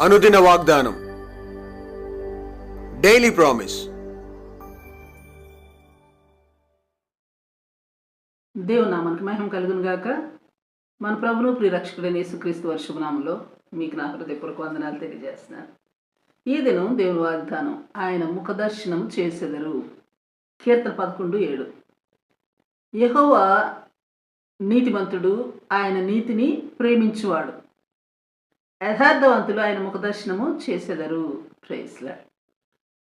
అనుదిన వాగ్దానం. Daily promise దేవుని నామానికి మహిమ కలుగును గాక. మన ప్రభును ప్రియరక్షకుడైన యేసుక్రీస్తు వర్షభనామంలో మీకు నా హృదయపూర్వక వందనాలు తెలియజేస్తున్నాను. ఈ దినం దేవుని వాగ్దానం ఆయన ముఖదర్శనం చేసెదరు. కీర్తన పదకొండు ఏడు. యహోవా నీతిమంతుడు ఆయన నీతిని ప్రేమించువాడు. యథార్థవంతులు ఆయన ముఖదర్శనము చేసెదరు. ప్రేస్లా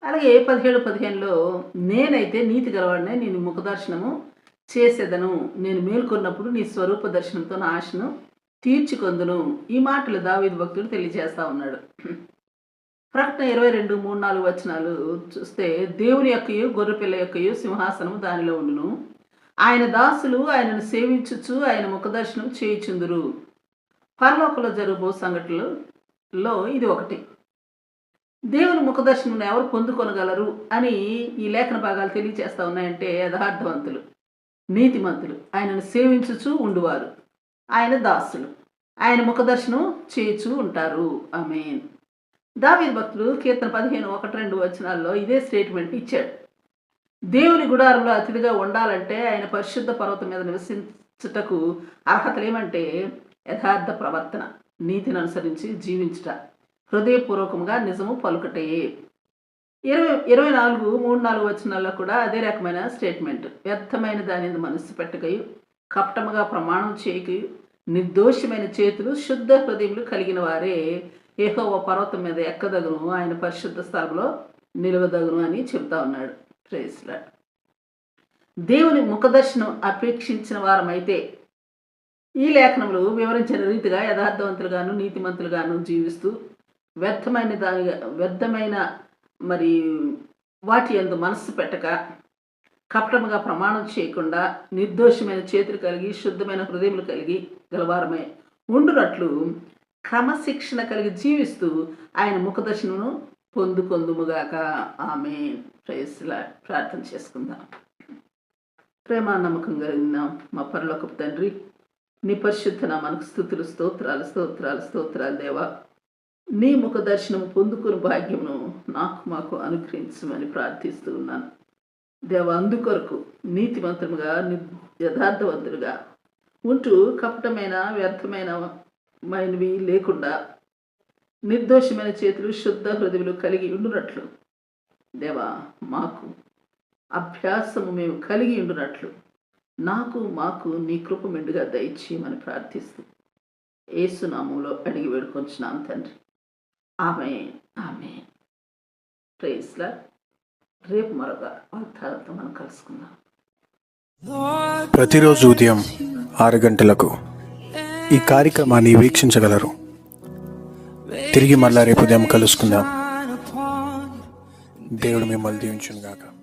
అలాగే పదిహేడు పదిహేనులో నేనైతే నీతి గలవాడినే నేను ముఖదర్శనము చేసేదను. నేను మేల్కొన్నప్పుడు నీ స్వరూప దర్శనంతో నా ఆశను తీర్చుకొందును. ఈ మాటలు దావీదు భక్తుడు తెలియజేస్తా ఉన్నాడు. ప్రకటన ఇరవై రెండు మూడు నాలుగు వచనాలు చూస్తే దేవుని యొక్కయు గొర్రెపిల్ల యొక్కయు సింహాసనము దానిలో ఉండును. ఆయన దాసులు ఆయనను సేవించుచు ఆయన ముఖదర్శనం చేయుచుందురు. పరలోకంలో జరుగు సంఘటనలో ఇది ఒకటి. దేవుని ముఖదర్శనం ఎవరు పొందుకొనగలరు అని ఈ లేఖన భాగాలు తెలియచేస్తూ ఉన్నాయంటే యథార్థవంతులు నీతిమంతులు. ఆయనను సేవించుచు ఉండువారు. ఆయన దాసులు. ఆయన ముఖదర్శనం చేయుచు ఉంటారు. ఆమెన్. దావీదు భక్తులు కీర్తన పదిహేను ఒకటి రెండు వచనాల్లో ఇదే స్టేట్మెంట్ ఇచ్చాడు. దేవుని గుడారంలో అతిథిగా ఉండాలంటే ఆయన పరిశుద్ధ పర్వతం మీద నివసించుటకు అర్హతలు ఏమంటే యథార్థ ప్రవర్తన నీతిని అనుసరించి జీవించుట హృదయపూర్వకంగా నిజము పలుకటే ఇరవై ఇరవై నాలుగు మూడు నాలుగు వచనాల్లో కూడా అదే రకమైన స్టేట్మెంట్. వ్యర్థమైన దాని మీద మనస్సు పెట్టకయు కపటముగా ప్రమాణం చేయకయు నిర్దోషమైన చేతులు శుద్ధ హృదయములు కలిగిన వారే. ఏహోవ పర్వతం మీద ఎక్కదగును ఆయన పరిశుద్ధ స్థలంలో నిలవదగును అని చెబుతా ఉన్నాడు. ప్రేస్లా దేవుని ముఖదర్శనం అపేక్షించిన వారమైతే ఈ లేఖనములు వివరించిన రీతిగా యథార్థవంతులుగాను నీతిమంతులుగాను జీవిస్తూ వ్యర్థమైన దాని వ్యర్థమైన మరి వాటి ఎందు మనస్సు పెట్టక కపటముగా ప్రమాణం చేయకుండా నిర్దోషమైన చేతులు కలిగి శుద్ధమైన హృదయములు కలిగి గలవారమై ఉండునట్లు క్రమశిక్షణ కలిగి జీవిస్తూ ఆయన ముఖదర్శనను పొందుకొందుముగాక. ఆమె ప్రేస్లా ప్రార్థన చేసుకుందాం. ప్రేమ నమ్మకం కలిగిన మా పరలోకపు తండ్రి నీ పరిశుద్ధ నామానికి స్థుతులు స్తోత్రాలు స్తోత్రాలు స్తోత్రాలు దేవా. నీ ముఖ దర్శనం పొందుకుని భాగ్యమును నాకు మాకు అనుగ్రహించమని ప్రార్థిస్తూ ఉన్నాను. దేవ అందుకొరకు నీతిమంతముగా ని- యథార్థవంతులుగా ఉంటూ కపటమైన వ్యర్థమైన మైనవి లేకుండా నిర్దోషమైన చేతులు శుద్ధ హృదయులు కలిగి ఉండునట్లు. దేవా మాకు అభ్యాసము మేము కలిగి ఉండునట్లు. నాకు మాకు నీ కృప మెండుగా దయచేయమని ప్రార్థిస్తూ ఏసునామంలో అడిగి వేడుకొంచున్నాం తండ్రి. ఆమె ఆమె ప్రేస్లా రేపు మరొక వాగ్దానంతో మనం కలుసుకుందాం. ప్రతిరోజు ఉదయం ఆరు గంటలకు ఈ కార్యక్రమాన్ని వీక్షించగలరు. తిరిగి మళ్ళా రేపు ఉదయం కలుసుకుందాం. దేవుడు మిమ్మల్ని దీవించును గాక